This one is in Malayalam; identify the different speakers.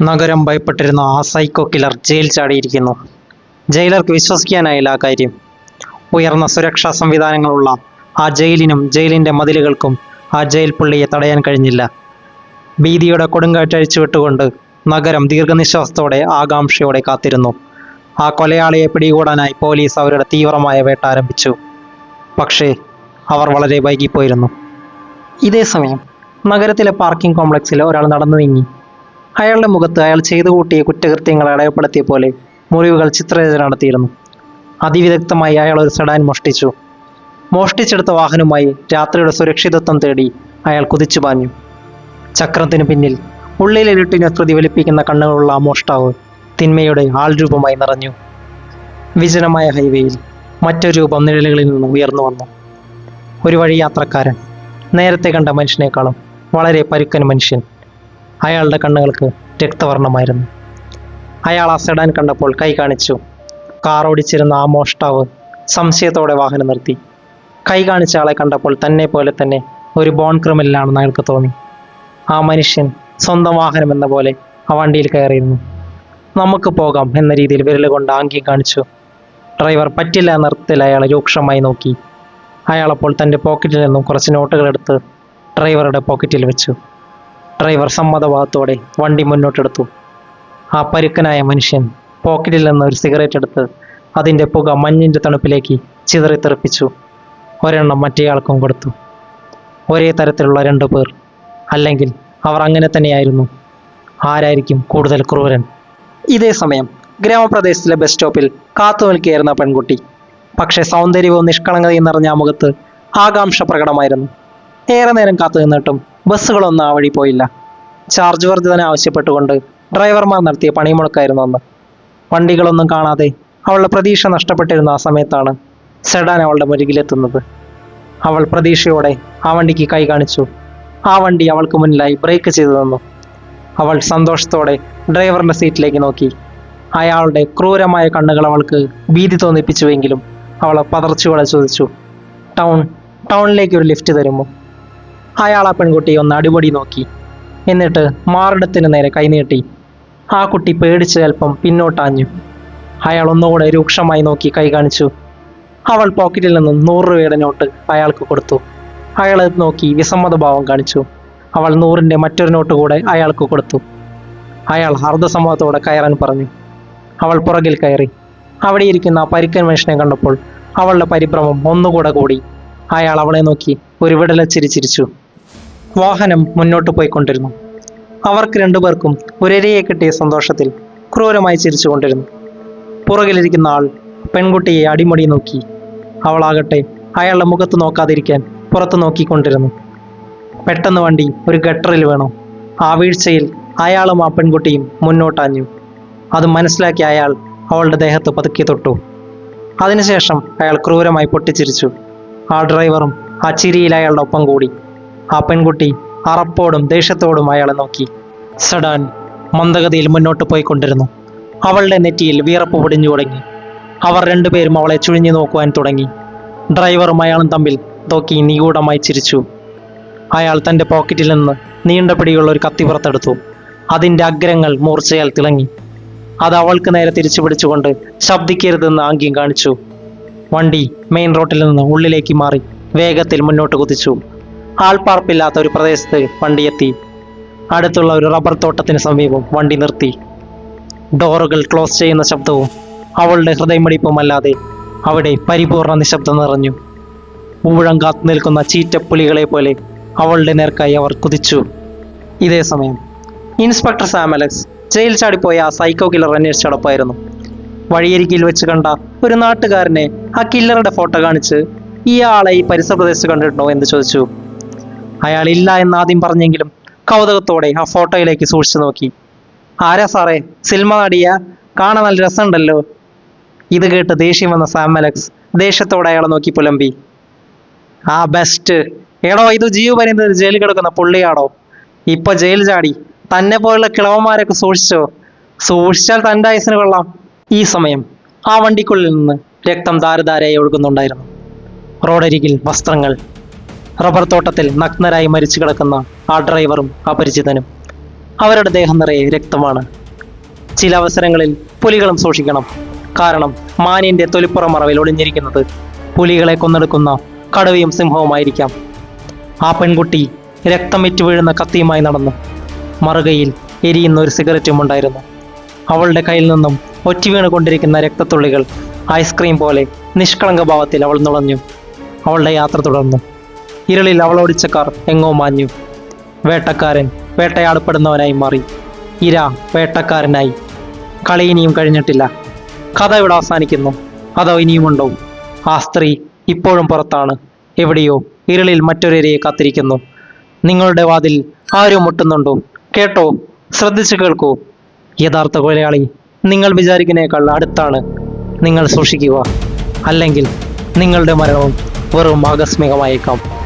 Speaker 1: നഗരം ഭയപ്പെട്ടിരുന്ന ആ സൈക്കോ കില്ലർ ജയിൽ ചാടിയിരിക്കുന്നു. ജയിലർക്ക് വിശ്വസിക്കാനായില്ല ആ കാര്യം. ഉയർന്ന സുരക്ഷാ സംവിധാനങ്ങളുള്ള ആ ജയിലിനും ജയിലിന്റെ മതിലുകൾക്കും ആ ജയിൽ പുള്ളിയെ തടയാൻ കഴിഞ്ഞില്ല. ഭീതിയുടെ കൊടുങ്കാറ്റഴിച്ചു വിട്ടുകൊണ്ട് നഗരം ദീർഘനിശ്വാസത്തോടെ ആകാംക്ഷയോടെ കാത്തിരുന്നു. ആ കൊലയാളിയെ പിടികൂടാനായി പോലീസ് അവരുടെ തീവ്രമായ വേട്ട ആരംഭിച്ചു. പക്ഷേ അവർ വളരെ വൈകിപ്പോയിരുന്നു. ഇതേ സമയം നഗരത്തിലെ പാർക്കിംഗ് കോംപ്ലക്സിൽ ഒരാൾ നടന്നു നീങ്ങി അയാളുടെ മുഖത്ത് അയാൾ ചെയ്തു കൂട്ടിയ കുറ്റകൃത്യങ്ങൾ അടയപ്പെടുത്തിയ പോലെ മുറിവുകൾ ചിത്രരചന നടത്തിയിരുന്നു. അതിവിദഗ്ധമായി അയാൾ ഒരു സെഡാൻ മോഷ്ടിച്ചു. മോഷ്ടിച്ചെടുത്ത വാഹനവുമായി രാത്രിയുടെ സുരക്ഷിതത്വം തേടി അയാൾ കുതിച്ചു പാഞ്ഞു. ചക്രത്തിനു പിന്നിൽ ഉള്ളിലെ ഇരുട്ടിനെ പ്രതിഫലിപ്പിക്കുന്ന കണ്ണുകളുള്ള ആ മോഷ്ടാവ് തിന്മയുടെ ആൾരൂപമായി നിറഞ്ഞു. വിജനമായ ഹൈവേയിൽ മറ്റൊരു രൂപം നിഴലുകളിൽ നിന്ന് ഉയർന്നു വന്നു. ഒരു വഴി യാത്രക്കാരൻ നേരത്തെ കണ്ട മനുഷ്യനേക്കാളും വളരെ പരുക്കൻ മനുഷ്യൻ. അയാളുടെ കണ്ണുകൾക്ക് രക്തവർണമായിരുന്നു അയാൾ ആ സെഡാൻ കണ്ടപ്പോൾ കൈ കാണിച്ചു. കാർ ഓടിച്ചിരുന്ന ആ മോഷ്ടാവ് സംശയത്തോടെ വാഹനം നിർത്തി. കൈ കാണിച്ച ആളെ കണ്ടപ്പോൾ തന്നെ പോലെ തന്നെ ഒരു ബോൺ ക്രിമിനലാണെന്ന് അയാൾക്ക് തോന്നി. ആ മനുഷ്യൻ സ്വന്തം വാഹനം എന്ന പോലെ ആ വണ്ടിയിൽ കയറിയിരുന്നു. നമുക്ക് പോകാം എന്ന രീതിയിൽ വിരലുകൊണ്ട് ആംഗ്യം കാണിച്ചു. ഡ്രൈവർ പറ്റില്ല എന്ന അർത്ഥത്തിൽ അയാളെ രൂക്ഷമായി നോക്കി. അയാളപ്പോൾ തന്റെ പോക്കറ്റിൽ നിന്നും കുറച്ച് നോട്ടുകൾ എടുത്ത് ഡ്രൈവറുടെ പോക്കറ്റിൽ വെച്ചു. ഡ്രൈവർ സമ്മതഭാവത്തോടെ വണ്ടി മുന്നോട്ടെടുത്തു. ആ പരുക്കനായ മനുഷ്യൻ പോക്കറ്റിൽ നിന്ന് ഒരു സിഗരറ്റ് എടുത്ത് അതിന്റെ പുക മഞ്ഞിന്റെ തണുപ്പിലേക്ക് ചിതറിത്തെറിപ്പിച്ചു. ഒരെണ്ണം മറ്റേയാൾക്കും കൊടുത്തു. ഒരേ തരത്തിലുള്ള രണ്ടു പേർ. അല്ലെങ്കിൽ അവർ അങ്ങനെ തന്നെയായിരുന്നു. ആരായിരിക്കും കൂടുതൽ ക്രൂരൻ? ഇതേ സമയം ഗ്രാമപ്രദേശത്തിലെ ബസ് സ്റ്റോപ്പിൽ കാത്തു നിൽക്കുകയായിരുന്ന പെൺകുട്ടി. പക്ഷേ സൗന്ദര്യവും നിഷ്കളങ്കതയും നിറഞ്ഞ മുഖത്ത് ആകാംക്ഷ പ്രകടമായിരുന്നു. ഏറെ നേരം കാത്തു നിന്നിട്ടും ബസ്സുകളൊന്നും ആ വഴി പോയില്ല. ചാർജ് വർദ്ധന ആവശ്യപ്പെട്ടുകൊണ്ട് ഡ്രൈവർമാർ നടത്തിയ പണിമുടക്കായിരുന്നു അന്ന്. വണ്ടികളൊന്നും കാണാതെ അവളുടെ പ്രതീക്ഷ നഷ്ടപ്പെട്ടിരുന്ന ആ സമയത്താണ് സെഡാൻ അവളുടെ മുരുകിലെത്തുന്നത്. അവൾ പ്രതീക്ഷയോടെ ആ വണ്ടിക്ക് കൈ കാണിച്ചു. ആ വണ്ടി അവൾക്ക് മുന്നിലായി ബ്രേക്ക് ചെയ്തു തന്നു അവൾ സന്തോഷത്തോടെ ഡ്രൈവറിന്റെ സീറ്റിലേക്ക് നോക്കി. അയാളുടെ ക്രൂരമായ കണ്ണുകൾ അവൾക്ക് ഭീതി തോന്നിപ്പിച്ചുവെങ്കിലും അവളെ പതർച്ചയോടെ ചോദിച്ചു ടൗൺ ടൗണിലേക്ക് ഒരു ലിഫ്റ്റ് തരുമോ? അയാൾ ആ പെൺകുട്ടിയെ ഒന്ന് അടിപൊടി നോക്കി. എന്നിട്ട് മാറിടത്തിന് നേരെ കൈനീട്ടി ആ കുട്ടി പേടിച്ച് അല്പം പിന്നോട്ടാഞ്ഞു. അയാൾ ഒന്നുകൂടെ രൂക്ഷമായി നോക്കി കൈ കാണിച്ചു. അവൾ പോക്കറ്റിൽ നിന്നും നൂറ് രൂപയുടെ നോട്ട് അയാൾക്ക് കൊടുത്തു. അയാൾ അത് നോക്കി വിസമ്മതഭാവം കാണിച്ചു. അവൾ നൂറിന്റെ മറ്റൊരു നോട്ട് കൂടെ അയാൾക്ക് കൊടുത്തു. അയാൾ അർദ്ധസമ്മതത്തോടെ കയറാൻ പറഞ്ഞു. അവൾ പുറകിൽ കയറി. അവിടെ ഇരിക്കുന്ന പരിക്കൻ മനുഷ്യനെ കണ്ടപ്പോൾ അവളുടെ പരിഭ്രമം ഒന്നുകൂടെ കൂടി. അയാൾ അവളെ നോക്കി ഒരു വിടല ചിരിച്ചു. വാഹനം മുന്നോട്ട് പോയിക്കൊണ്ടിരുന്നു. അവർക്ക് രണ്ടുപേർക്കും ഒരരയെ കിട്ടിയ സന്തോഷത്തിൽ ക്രൂരമായി ചിരിച്ചുകൊണ്ടിരുന്നു. പുറകിലിരിക്കുന്ന ആൾ പെൺകുട്ടിയെ അടിമുടി നോക്കി. അവളാകട്ടെ അയാളുടെ മുഖത്ത് നോക്കാതിരിക്കാൻ പുറത്ത് നോക്കിക്കൊണ്ടിരുന്നു. പെട്ടെന്ന് വണ്ടി ഒരു ഗട്ടറിൽ വേണം. ആ വീഴ്ചയിൽ അയാളും ആ പെൺകുട്ടിയും മുന്നോട്ടാഞ്ഞു. അത് മനസ്സിലാക്കി അയാൾ അവളുടെ ദേഹത്ത് പതുക്കി തൊട്ടു. അതിനുശേഷം അയാൾ ക്രൂരമായി പൊട്ടിച്ചിരിച്ചു. ആ ഡ്രൈവറും ആ ചിരിയിൽ അയാളുടെ ഒപ്പം കൂടി. ആ പെൺകുട്ടി അറപ്പോടും ദേഷ്യത്തോടും അയാളെ നോക്കി. സഡാൻ മന്ദഗതിയിൽ മുന്നോട്ട് പോയിക്കൊണ്ടിരുന്നു. അവളുടെ നെറ്റിയിൽ വിയർപ്പ് പൊടിഞ്ഞു തുടങ്ങി. അവർ രണ്ടുപേരും അവളെ ചുഴിഞ്ഞു നോക്കുവാൻ തുടങ്ങി. ഡ്രൈവറും അയാളും തമ്മിൽ നോക്കി നിഗൂഢമായി ചിരിച്ചു. അയാൾ തന്റെ പോക്കറ്റിൽ നിന്ന് നീണ്ട പിടിയുള്ള ഒരു കത്തി പുറത്തെടുത്തു. അതിന്റെ അഗ്രങ്ങൾ മൂർച്ചയാൽ തിളങ്ങി. അത് അവൾക്ക് നേരെ തിരിച്ചു പിടിച്ചുകൊണ്ട് ശബ്ദിക്കരുതെന്ന് ആംഗ്യം കാണിച്ചു. വണ്ടി മെയിൻ റോട്ടിൽ നിന്ന് ഉള്ളിലേക്ക് മാറി വേഗത്തിൽ മുന്നോട്ട് കുതിച്ചു. ആൾപ്പാർപ്പില്ലാത്ത ഒരു പ്രദേശത്ത് വണ്ടി എത്തി. അടുത്തുള്ള ഒരു റബ്ബർ തോട്ടത്തിന് സമീപം വണ്ടി നിർത്തി. ഡോറുകൾ ക്ലോസ് ചെയ്യുന്ന ശബ്ദവും അവളുടെ ഹൃദയമിടിപ്പുമല്ലാതെ അവിടെ പരിപൂർണ നിശബ്ദം നിറഞ്ഞു. ഊഴം കാത്തു നിൽക്കുന്ന ചീറ്റപ്പുലികളെ പോലെ അവളുടെ നേർക്കായി അവർ കുതിച്ചു. ഇതേ സമയം ഇൻസ്പെക്ടർ സാം അലക്സ് ജയിൽ ചാടിപ്പോയ ആ സൈക്കോ കില്ലർ അന്വേഷിച്ചടപ്പായിരുന്നു വഴിയരികിൽ വെച്ച് കണ്ട ഒരു നാട്ടുകാരനെ ആ കില്ലറുടെ ഫോട്ടോ കാണിച്ച് ഈ ആളെ ഈ പരിസര പ്രദേശത്ത് കണ്ടിട്ടുണ്ടോ എന്ന് ചോദിച്ചു. അയാൾ ഇല്ല എന്ന് ആദ്യം പറഞ്ഞെങ്കിലും കൗതുകത്തോടെ ആ ഫോട്ടോയിലേക്ക് സൂക്ഷിച്ചു നോക്കി. ആരാ സാറേ? സിനിമ നടിയ? കാണാൻ നല്ല രസമുണ്ടല്ലോ. ഇത് കേട്ട് ദേഷ്യം വന്ന സാം അലക്സ് ദേഷ്യത്തോടെ അയാളെ നോക്കി പുലമ്പി. ആ ബെസ്റ്റ് എടോ ഇത് ജീവ് പറയുന്നത് ജയിലിൽ കിടക്കുന്ന പുള്ളിയാടോ? ഇപ്പൊ ജയിൽ ചാടി. തന്നെ പോലുള്ള കിളവന്മാരൊക്കെ സൂക്ഷിച്ചോ? സൂക്ഷിച്ചാൽ തന്റെ ആയുസിന് കൊള്ളാം. ഈ സമയം ആ വണ്ടിക്കുള്ളിൽ നിന്ന് രക്തം ധാരധാരയായി ഒഴുകുന്നുണ്ടായിരുന്നു. റോഡരികിൽ വസ്ത്രങ്ങൾ റബ്ബർ തോട്ടത്തിൽ നഗ്നരായി മരിച്ചു കിടക്കുന്ന ആ ഡ്രൈവറും അപരിചിതനും അവരുടെ ദേഹം നിറയെ രക്തമാണ്. ചില അവസരങ്ങളിൽ പുലികളും സൂക്ഷിക്കണം. കാരണം മാനിന്റെ തൊലിപ്പുറമറവിൽ ഒളിഞ്ഞിരിക്കുന്നത് പുലികളെ കൊന്നെടുക്കുന്ന കടുവയും സിംഹവുമായിരിക്കാം. ആ പെൺകുട്ടി രക്തം വീഴുന്ന കത്തിയുമായി നടന്നു. മറുകയിൽ എരിയുന്ന ഒരു സിഗരറ്റും ഉണ്ടായിരുന്നു. അവളുടെ കയ്യിൽ നിന്നും ഒറ്റ വീണുകൊണ്ടിരിക്കുന്ന രക്തത്തുള്ളികൾ ഐസ്ക്രീം പോലെ നിഷ്കളങ്ക ഭാവത്തിൽ അവൾ നുളഞ്ഞു. അവളുടെ യാത്ര തുടർന്നു. ഇരുളിൽ അവളോടിച്ച കാർ എങ്ങോ മാഞ്ഞു. വേട്ടക്കാരൻ വേട്ടയാടപ്പെടുന്നവനായി മാറി. ഇര വേട്ടക്കാരനായി. കളി ഇനിയും കഴിഞ്ഞിട്ടില്ല. കഥ ഇവിടെ അവസാനിക്കുന്നു. അതോ ഇനിയുമുണ്ടോ ആ സ്ത്രീ ഇപ്പോഴും പുറത്താണ്. എവിടെയോ ഇരുളിൽ മറ്റൊരിരയെ കാത്തിരിക്കുന്നു. നിങ്ങളുടെ വാതിൽ ആരും മുട്ടുന്നുണ്ടോ? കേട്ടോ? ശ്രദ്ധിച്ചു കേൾക്കൂ. യഥാർത്ഥ കൊലയാളി നിങ്ങൾ വിചാരിക്കുന്നേക്കാൾ അടുത്താണ്. നിങ്ങൾ സൂക്ഷിക്കുക. അല്ലെങ്കിൽ നിങ്ങളുടെ മരണവും വെറും ആകസ്മികമായേക്കാം.